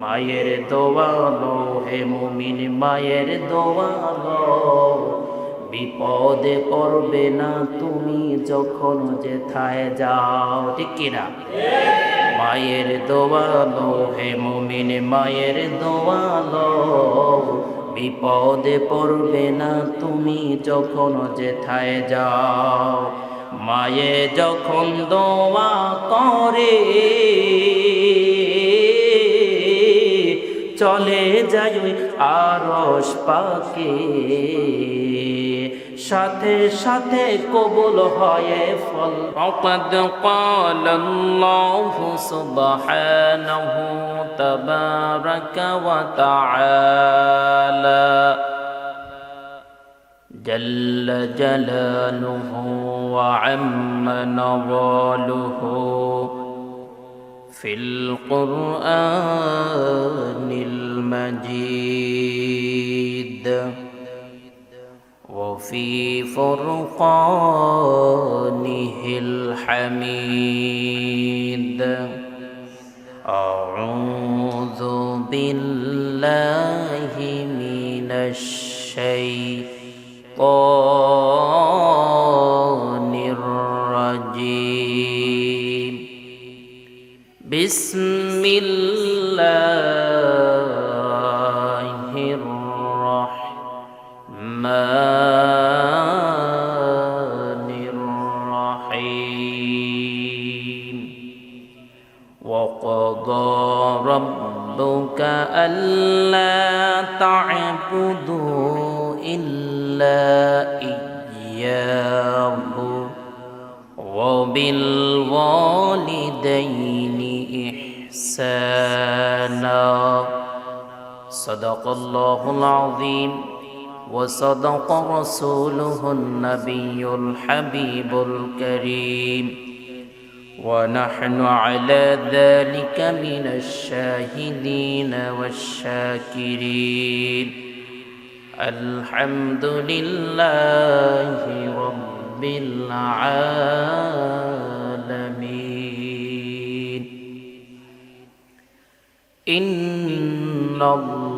মায়ের দোয়ালো হে মুমিন মায়ের দোয়ালো বিপদে পড়বে না তুমি যখন যেথায় যাও, ঠিক কিনা মায়ের দোয়ালো হে মুমিন মায়ের দোয়ালো বিপদে পড়বে না তুমি যখন যেথায় যাও। মায়ে যখন দোয়া করে চলে যাই ওই আরস পাকে সাথে সাথে কবুল হয় ফল فقد قال الله سبحانه تبارك وتعالى جل جلاله وعم نواله في القرآن المجيد وفي فرقانه الحميد. أعوذ بالله من الشيطان বিসমিল্লা صدق الله العظيم. وصدق رسوله النبي الحبيب الكريم. ونحن على ذلك من الشاهدين والشاكرين. الحمد لله رب العالمين. إن الله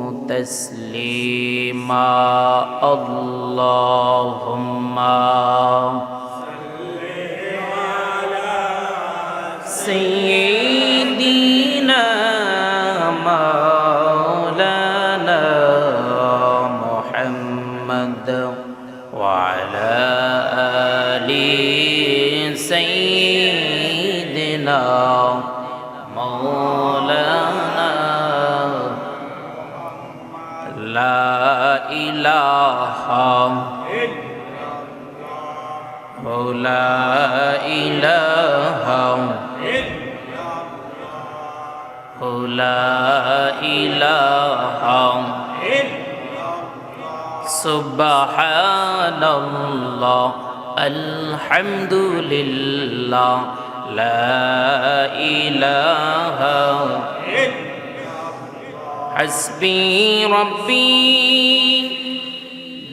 تسليما. اللهم سيدنا مولانا محمد وعلى آل سيدنا مولانا إله لا إله لا إله سبحان الله الحمد لله لا إله حسبي ربي.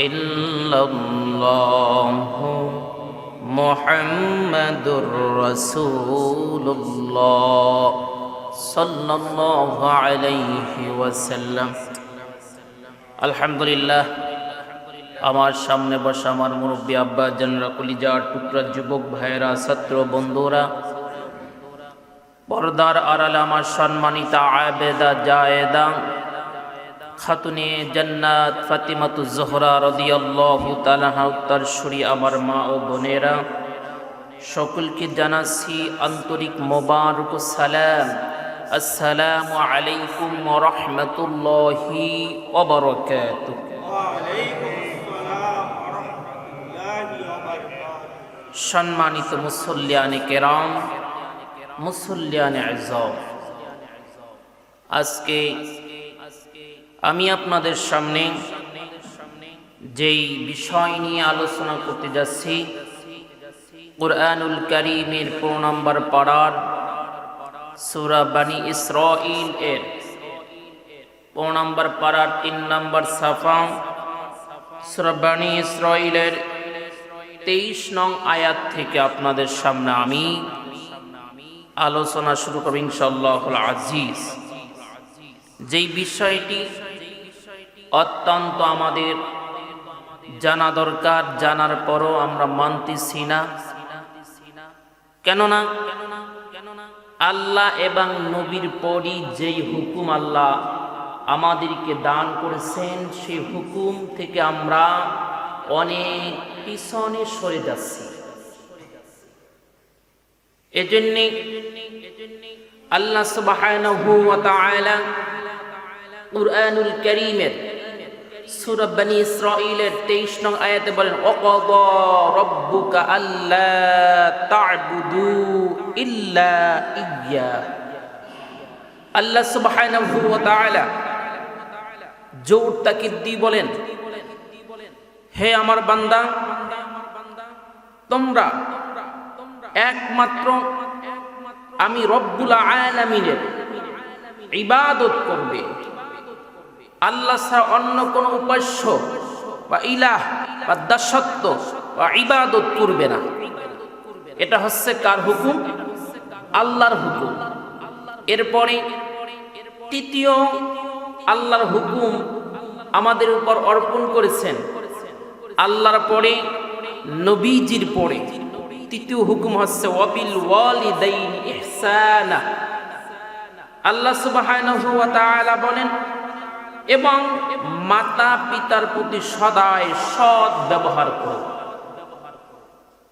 إلا الله محمد رسول الله صلى الله عليه وسلم الحمد لله আমার সামনে বসা আমার মুরব্বী আব্বা জানরা কলিজার টুকরা যুবক ভাইয়েরা ছাত্র বন্ধুরা পর্দার আড়ালে আমার সম্মানিতা আবেদা জায়েদা খাতুনে জান্নাত ফাতিমাতু জোহরা রদিয়াল্লাহু তালাহা উত্তার শরী আমার মা ও বোনেরা। সকলকে জানাচ্ছি আন্তরিক মোবারক সালাম। আসসালামু আলাইকুম রহমতুল্লাহি ওবরকাত সম্মানিত মুসল্লিয়ানে কেরাম মুসল্লিয়ানে আজম আজকে আমি আপনাদের সামনে যেই বিষয় নিয়ে আলোচনা করতে যাচ্ছি, কুরআনুল করিমের পনেরো নম্বর পাড়ার সুরা বানি ইসরাইল এর পনেরো নম্বর পাড়ার তিন নম্বর সাফা, সুরা বানি ইসরাইলের তেইশ নং আয়াত থেকে আপনাদের সামনে আমি আলোচনা শুরু করব ইনশাল্লাহ আজিজ। যেই বিষয়টি অত্যন্ত আমাদের জানা দরকার, জানার পরও আমরা মানতেছি না। কেননা আল্লাহ এবং নবীর পরই যেই হুকুম আল্লাহ আমাদেরকে দান করেছেন সেই হুকুম থেকে আমরা অনেক পিছনে সরে যাচ্ছি। এজন্যে আল্লাহ তাআলা কুরআনুল কারীমের সূরা বনি ইসরাঈলের 23 নং আয়াতে বলেন ওয়াকাদা রাব্বুকা আল্লা তা'বুদু ইল্লা ইয়্যা আল্লাহ সুবহানাহু ওয়া তাআলা জোর তাকিদ দিয়ে বলেন, হে আমার বান্দা, তোমরা একমাত্র আমি রব্বুল আলামিনের ইবাদত করবে। আল্লাহ ছাড়া অন্য কোন উপাস্য বা ইলাহ বা দাসত্ব বা ইবাদত করবে না। এটা হচ্ছে কার হুকুম? আল্লাহর হুকুম। এরপরে তৃতীয়, আল্লাহর হুকুম আমাদের উপর অর্পণ করেছেন। আল্লাহর পরে, নবীজির পরে। তৃতীয় হুকুম হচ্ছে, ওয়াবিল ওয়ালিদাইন ইহসানা। আল্লাহ সুবহানাহু ওয়া তাআলা বলেন এবং মাতা পিতার প্রতি সদায় সৎ ব্যবহার করো।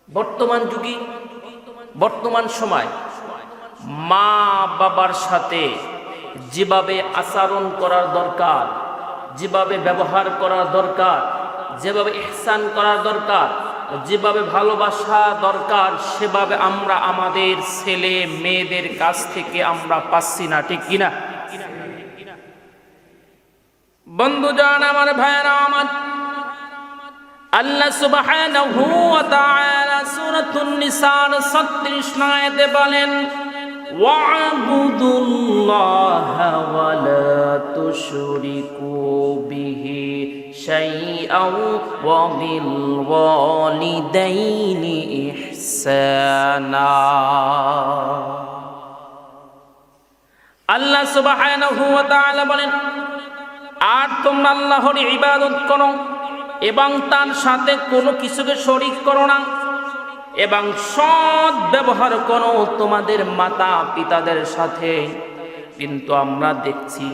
বর্তমান যুগে, বর্তমান সময় মা বাবার সাথে যেভাবে আচরণ করার দরকার, যেভাবে ব্যবহার করার দরকার, যেভাবে ইহসান করার দরকার, যেভাবে ভালোবাসা দরকার, সেভাবে আমরা আমাদের ছেলে মেয়েদের কাছ থেকে আমরা পাচ্ছি না, ঠিক কিনা? বন্ধু জান আমার ভাইয়েরা আমার। আল্লাহ সুবহানাহু ওয়া তাআলা সূরাতুন নিসার 36 আয়াতে বলেন, ওয়া'বুদুল্লাহা ওয়া লা তুশরিকু বিহি শাইআন ওয়া বিল ওয়ালিদাইনি ইহসানা। আল্লাহ সুবহানাহু ওয়া তাআলা বলেন আর তোমরা আল্লাহর ইবাদত করো এবং তার সাথে কোনো কিছুকে শরিক করো না এবং সৎ ব্যবহার করো তোমাদের মাতা পিতাদের সাথে কিন্তু আমরা দেখছি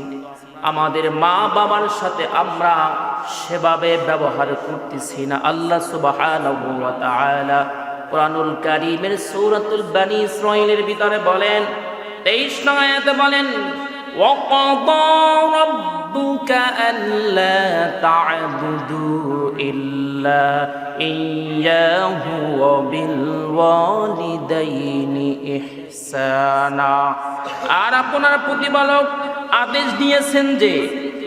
আমাদের মা বাবার সাথে আমরা সেভাবে ব্যবহার করতেছি না আল্লাহ সুবহানাহু ওয়া তাআলা কোরআনুল কারীমের সূরাতুল বানি ইসরাঈলের ভিতরে বলেন 23 নং আয়াতে বলেন وقضى ربك ألا تعبدوا إلا إياه وبالوالدين إحسانا আর আপনার প্রতিপালক আদেশ দিয়েছেন যে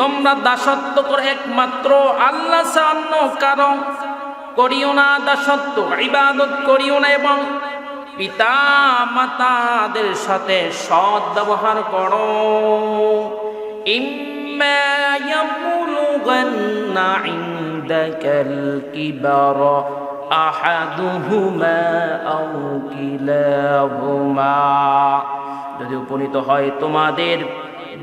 তোমরা দাসত্ব করে একমাত্র আল্লাহ সান্য কারণ করিও না দাসত্ব ইবাদত করিও না এবং পিতা মাতাদের সাথে সৎ ব্যবহার করো ইম্মা ইয়াবলুগান্না ইনদাকাল কিবার আহাদুহুমা আও কিলাহুমা যদি উপনীত হয় তোমাদের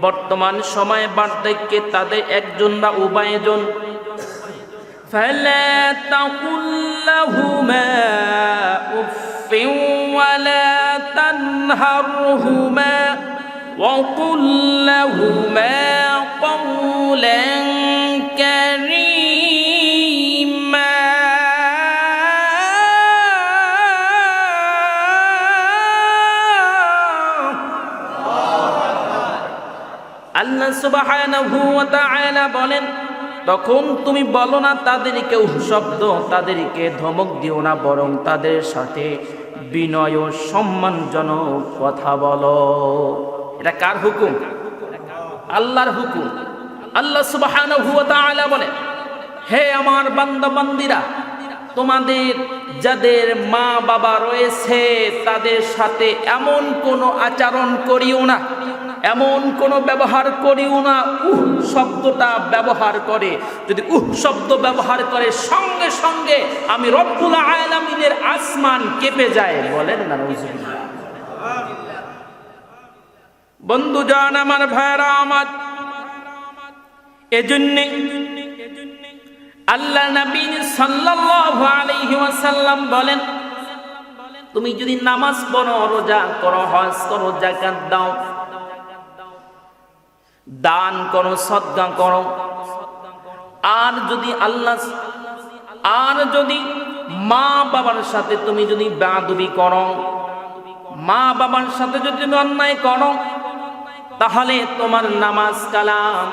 বর্তমান সময়ে বার্ধক্যে তাদের একজন বা উভয়জন فلا تقل لهما اف ولا تنهرهما وقل لهما قولا كريما. আল্লাহ সুবহানাহু ওয়া তাআলা বলেন, তখন তুমি বলো না তাদেরকে উৎসব্দ তাদেরকে ধমক দিও না, বরং তাদের সাথে বিনয় ও সম্মানজনক কথা বলো। এটা কার হুকুম? আল্লাহর হুকুম। আল্লাহ ওয়া তাআলা হে আমার বান্দা বান্দিরা তোমাদের যাদের মা বাবা রয়েছে, তাদের সাথে এমন কোনো আচরণ করিও না, এমন কোনো ব্যবহার করিও না। উহ, শব্দটা ব্যবহার করে। যদি উহ, শব্দ ব্যবহার করে, সঙ্গে সঙ্গে আমি রব্বুল আলামিনের আসমান কেঁপে যায়, বলেন না নাউজুবিল্লাহ বন্ধু জান আমার ভাইরা আমার। এজন্যে আল্লাহ নবী সাল্লাল্লাহু আলাইহি ওয়াসাল্লাম বলেন, তুমি যদি নামাজ পড়ো, রোজা করো, হজ করো, যাকাত দাও, দান করো, সদকা করো। আর যদি আল্লাহ, আর যদি মা বাবার সাথে তুমি যদি বাদবি করো মা বাবার সাথে যদি তুমি অন্যায় করো তাহলে তোমার নামাজ কালাম।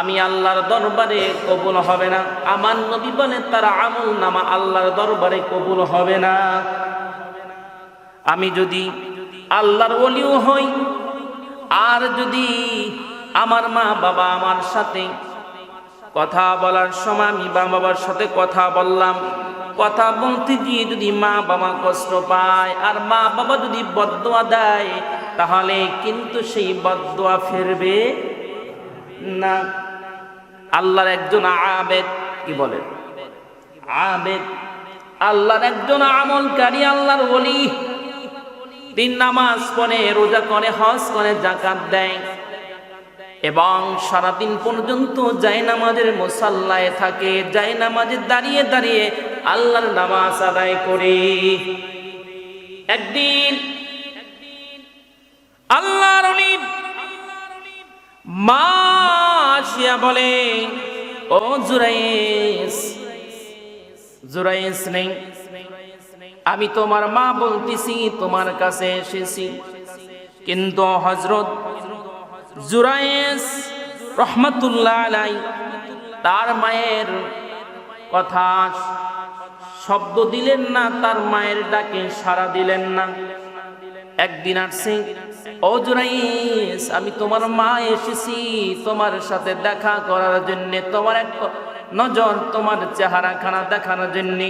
আমি আল্লাহর দরবারে কবুল হবে না। আমার নবী বলে, তার আমল নামা আল্লাহর দরবারে কবুল হবে না। আমি যদি আল্লাহর ওলিও হই, আর যদি আমার মা বাবা আমার সাথে কথা বলার সময় আমি মা বাবার সাথে কথা বললাম কথা বলতে গিয়ে যদি মা বাবা কষ্ট পায় আর মা বাবা যদি বদোয়া দেয়, তাহলে কিন্তু সেই বদোয়া ফেরবে না। আল্লাহর একজন আবেদ, কি বলেন আবেদ। আল্লাহর একজন আমলকারী, আল্লাহর ওলি। তিন নামাজ পড়ে, রোজা করে, হজ করে জাকাত দেয়। এবং সারাদিন পর্যন্ত যাই নামাজের মোসাল্লায় থাকে যাই নামাজে দাঁড়িয়ে দাঁড়িয়ে আল্লাহর নামাজ আদায় করি। একদিন আল্লাহর মা বলে, ও জুরাইস জুরাইস নেই। আমি তোমার মা বলতেছি, তোমার কাছে এসেছি। কিন্তু হজরত জুরাইস রহমতুল্লাহ তার মায়ের কথা শব্দ দিলেন না, তার মায়ের ডাকে সাড়া দিলেন না। একদিন আসছে, ও জুরাইস আমি তোমার মা এসেছি, তোমার সাথে দেখা করার জন্য, তোমার এক নজর, তোমার চেহারা খানা দেখানোর জন্য।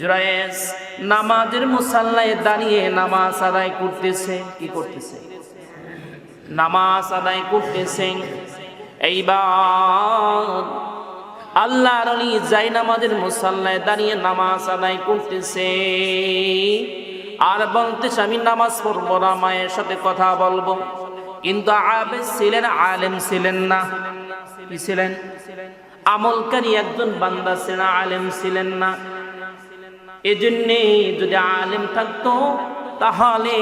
জুরাইস নামাজের মুসাল্লায় দাঁড়িয়ে নামাজ আদায় করতেছে। কি করতেছে? নামাজ আদায় করতেছেন এইবার আল্লাহর আলী যাই নামাজের মুসাল্লায় দাঁড়িয়ে নামাজ আদায় করতেছে। আর বলতেছে, আমি নামাজ পড়ব না, মায়ের সাথে কথা বলব। কিন্তু আবেদ ছিলেন, আলেম ছিলেন না। কি ছিলেন? আমলকারী একজন বান্দা ছিলেন, আলেম ছিলেন না। এজন্যে যদি আলেম থাকতো, তাহলে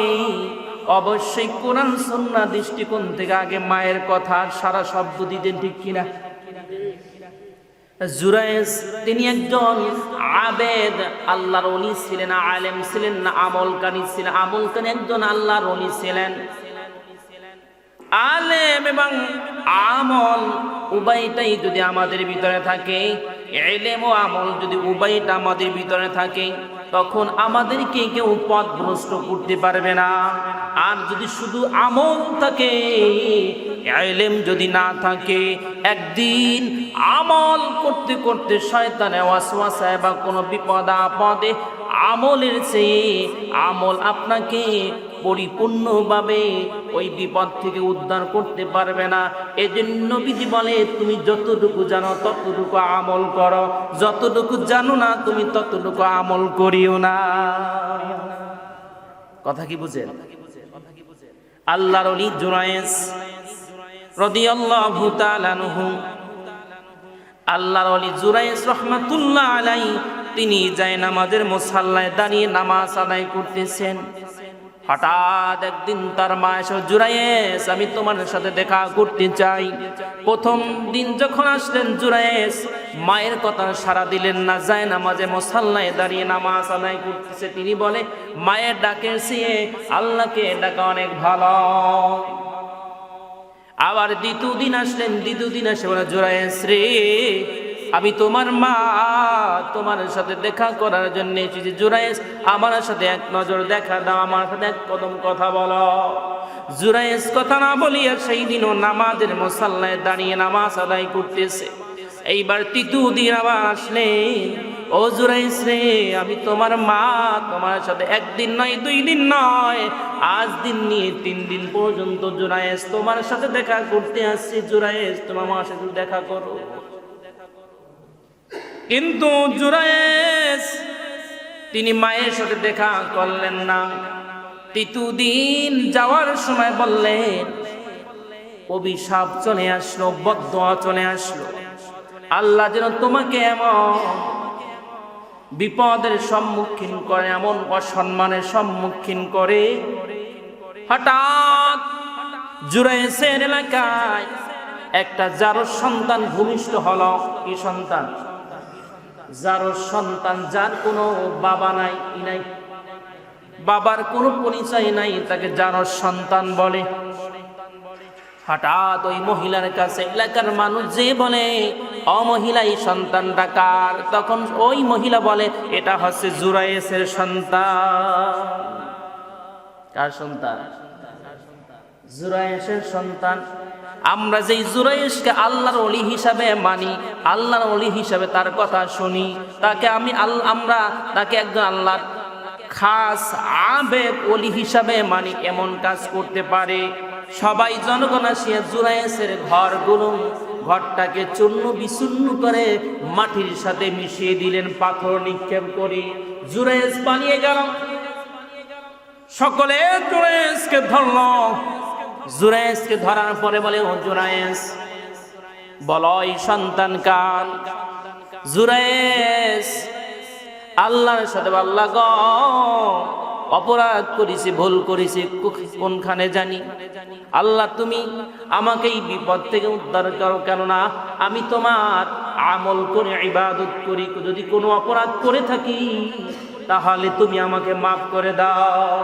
অবশ্যই কোরআন সন্না দৃষ্টিকোণ থেকে আগে মায়ের কথা সারা শব্দ দিতেন, ঠিক কিনা? জুরাইস তিনি একজন আবেদ, আল্লাহর অলি ছিলেন, আলেম ছিলেন না, আমলকারী ছিলেন, আমলকারী একজন আল্লাহর অলি ছিলেন। আলেম এবং আমল উভয়টাই যদি আমাদের ভিতরে থাকে এলেম ও আমল যদি উভয়টা আমাদের ভিতরে থাকে, তখন আমাদেরকে কেউ পথ ভ্রষ্ট করতে পারবে না। আর যদি শুধু আমল থাকে এলেম যদি না থাকে, একদিন আমল করতে করতে শয়তানে ওয়াসওয়াসায় বা কোনো বিপদ আপদে আমলের চেয়ে আমল আপনাকে পরিপূর্ণভাবে ওই বিপদ থেকে উদ্ধার করতে পারবে না। এজন্য বিধি বলে, তুমি যতটুকু জানো ততটুকু আমল করো। যতটুকু জানো না তুমি ততটুকু আমল করিও না। কথা কি বুঝেন? আল্লাহর অলি জুরায়েস রাদিয়াল্লাহু তাআলা আনহু আল্লাহর অলি জুরায়েস রহমাতুল্লাহ আলাই, তিনি যায় নামাজের মুসাল্লায় দাঁড়িয়ে নামাজ আদায় করতেছেন। হঠাৎ একদিন তার মা এসে জুরায়েস আমি তোমার সাথে দেখা করতে চাই। প্রথম দিন যখন আসলেন জুরায়েস মায়ের কথা সারা দিলেন না যায় নামাজে মশাল্লায় দাঁড়িয়ে নামাজ আদায় করতেছে। তিনি বলে, মায়ের ডাকের চেয়ে আল্লাহকে ডাকা অনেক ভালো। আবার দ্বিতীয় দিন আসলেন, দ্বিতীয় দিন আসে বলে জোড়ায় শ্রী, আমি তোমার মা, তোমার সাথে দেখা করার জন্য এসেছি। জুরায়েস আমার সাথে এক নজর দেখা দাও, আমার সাথে এক কদম কথা বলো। জুরাইস কথা না বলিয়া সেই দিনও নামাজের মশাল্লায় দাঁড়িয়ে নামাজ আদায় করতেছে। এইবার তিতু দিন আবার আসলেন। ও জুরাইস রে, আমি তোমার মা, তোমার সাথে একদিন নয়, দুই দিন নয়, আজ দিন নিয়ে তিন দিন পর্যন্ত জুরাইস তোমার সাথে দেখা করতে আসছি। জুরাইস তোমার মার সাথে দেখা করো। কিন্তু জুরাইস তিনি মায়ের সাথে দেখা করলেন না। তিতুদিন যাওয়ার সময় বললেন, অভিশাপ চলে আসলো, বদয়া চলে আসলো। আল্লাহ যেন তোমাকে এমন বিপদের সম্মুখীন করে, এমন অসম্মানের সম্মুখীন করে। হঠাৎ জুরাইসের এলাকায় একটা যার সন্তান ভূমিষ্ঠ হলো। কি সন্তান? যার সন্তান, যার কোনো বাবা নাই, ই নাই। বাবার কোনো পরিচয় নাই, তাকে যার সন্তান বলে। হঠাৎ ওই মহিলার কাছে এলাকার মানুষ যে বলে অমহিলাই সন্তানটা কার? তখন ওই মহিলা বলে, এটা হচ্ছে জুরাইসের সন্তান। কার সন্তান? জুরাইসের সন্তান। আমরা যেই জুরাইশকে আল্লাহর অলি হিসাবে মানি, আল্লাহর অলি হিসাবে তার কথা শুনি, তাকে আমি আল আমরা তাকে একজন আল্লাহর খাস আবেগ অলি হিসাবে মানি, এমন কাজ করতে পারে। সবাই জনগণ আসিয়া জুরাইসের ঘরগুলো ঘরটাকে চূর্ণ বিচূর্ণ করে মাটির সাথে মিশিয়ে দিলেন, পাথর নিক্ষেপ করে। জুরাইস পালিয়ে গেল। সকলে জুরাইসকে ধরল। জুরাইসকে ধরার পরে বলে, ও জুরাইস বলয় সন্তান কান জুরাইস আল্লাহর সাথে আল্লাহ গ। অপরাধ করেছি, ভুল করেছি কোনখানে জানি? আল্লাহ, তুমি আমাকে এই বিপদ থেকে উদ্ধার করো, কেননা আমি তোমার আমল করে, ইবাদত করি। যদি কোনো অপরাধ করে থাকি, তাহলে তুমি আমাকে মাফ করে দাও।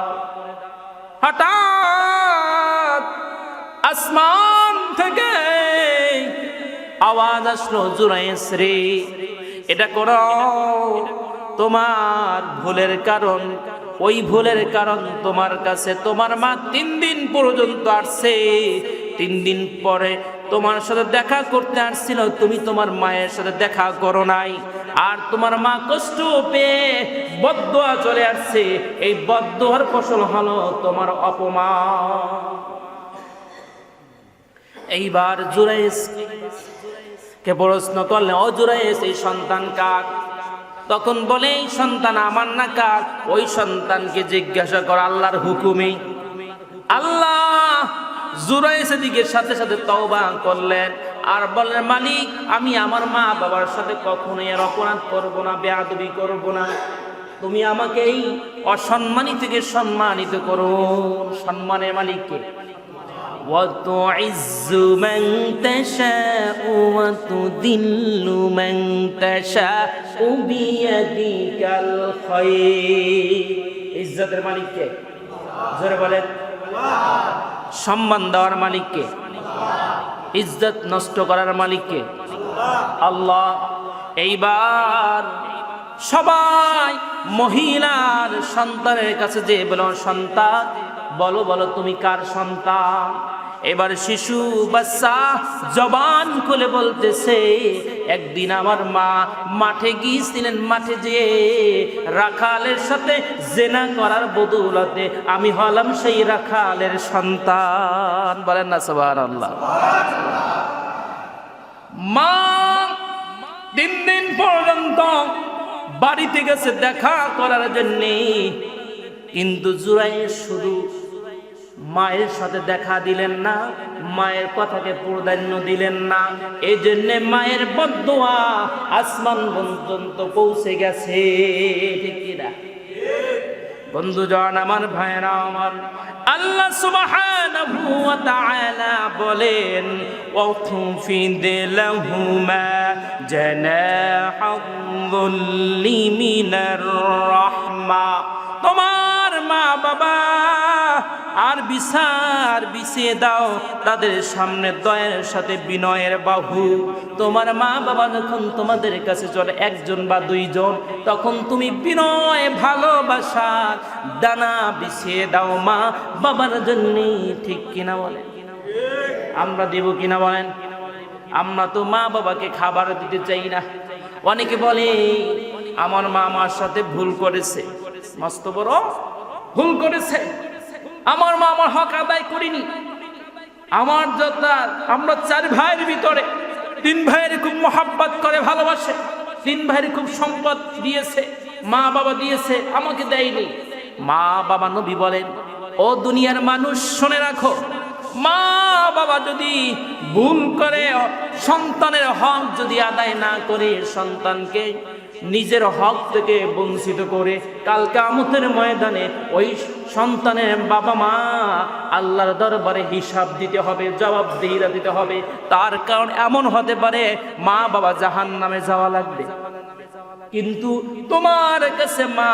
হঠাৎ আসমান থেকে আওয়াজ আসলো জুরাইস রে, এটা করো। তোমার ভুলের কারণ ওই ভুলের কারণ তোমার কাছে, তোমার মা তিন দিন পর্যন্ত আসছে। তিন দিন পরে তোমার সাথে দেখা করতে আসছিল, তুমি তোমার মায়ের সাথে দেখা করো নাই। আর তোমার মা কষ্ট পেয়ে বদুয়া চলে আসছে। এই বদুয়ার ফসল হলো তোমার অপমান। এইবার জুরাইস কে প্রশ্ন করলে ও জুরাইস এই সন্তান কার? তখন বলে, এই সন্তান আমার না কার? ওই সন্তানকে জিজ্ঞাসা কর, আল্লাহর হুকুমে? আল্লাহ দিকে সাথে সাথে তওবা করলেন। আর বললেন মালিক, আমি আমার মা বাবার সাথে কখনোই আর অপরাধ করব না, বেয়াদবি করব না। তুমি আমাকে এই অসম্মানী থেকে সম্মানিত করো। সম্মানের মালিককে وتعز من تشاء وتذل من تشاء بيدك الخير ইজ্জতের মালিককে জোরে বলেন সম্মান দেওয়ার মালিককে ইজ্জত নষ্ট করার মালিককে আল্লাহ এইবার সবাই মহিলার সন্তানের কাছে যে বলো সন্তান বলো বলো তুমি কার সন্তান এবার শিশু বাচ্চা জবান খুলে বলতেছে, একদিন আমার মা মাঠে গিয়েছিলেন, মাঠে যেয়ে রাখালের সাথে জেনা করার বদৌলতে আমি হলাম সেই রাখালের সন্তান। বলেন না সবার আল্লাহ মা তিন দিন পর্যন্ত বাড়িতে গেছে দেখা করার জন্যে, কিন্তু জুরাই শুধু মায়ের সাথে দেখা দিলেন না, মায়ের কথাকে প্রাধান্য দিলেন না। এই জন্যে মায়ের বদুয়া আসমান পর্যন্ত পৌঁছে গেছে, ঠিক বন্ধুজন আমার ভাইরা আমার আল্লাহ সুবহানাহু ওয়া তাআলা বলেন ওয়াখফিদ লাহুমা জানাহুল্লি মিনার রাহমা। তোমার মা বাবা আর বিচার বিছিয়ে দাও তাদের সামনে দয়ের সাথে বিনয়ের বাহু। তোমার মা বাবা যখন তোমাদের কাছে চলে একজন বা দুইজন, তখন তুমি বিনয় ভালোবাসার দানা বিছিয়ে দাও মা বাবার জন্য। ঠিক কিনা বলেন? আমরা দেব কিনা বলেন? আমরা তো মা বাবাকে খাবার দিতে চাই না। অনেকে বলে, আমার মা আমার সাথে ভুল করেছে। মস্ত বড় ভুল করেছে। আমার মা আমার হক আদায় করিনি। আমার যত আমরা চার ভাইয়ের ভিতরে, তিন ভাইয়ের খুব মহাব্বত করে ভালোবাসে, তিন ভাইয়ের খুব সম্পদ দিয়েছে, মা বাবা দিয়েছে, আমাকে দেয়নি। মা বাবা নবী বলেন, ও দুনিয়ার মানুষ, শুনে রাখো, মা বাবা যদি ভুল করে, সন্তানের হক যদি আদায় না করে সন্তানকে নিজের হক থেকে বঞ্চিত করে কালকে আমতের ময়দানে ওই সন্তানের বাবা মা আল্লাহর দরবারে হিসাব দিতে হবে জবাবদিহিরা দিতে হবে। তার কারণ এমন হতে পারে, মা বাবা জাহান নামে যাওয়া লাগবে। কিন্তু তোমার কাছে মা,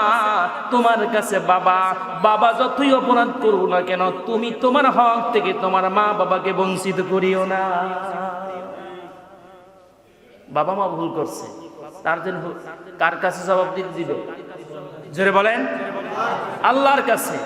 তোমার কাছে বাবা বাবা যতই অপরাধ করো না কেন, তুমি তোমার হক থেকে তোমার মা বাবাকে বঞ্চিত করিও না। বাবা মা ভুল করছে। তার জন্য কার কাছে জবাব দিতে দিবে? জোরে বলেন। আল্লাহর কাছে।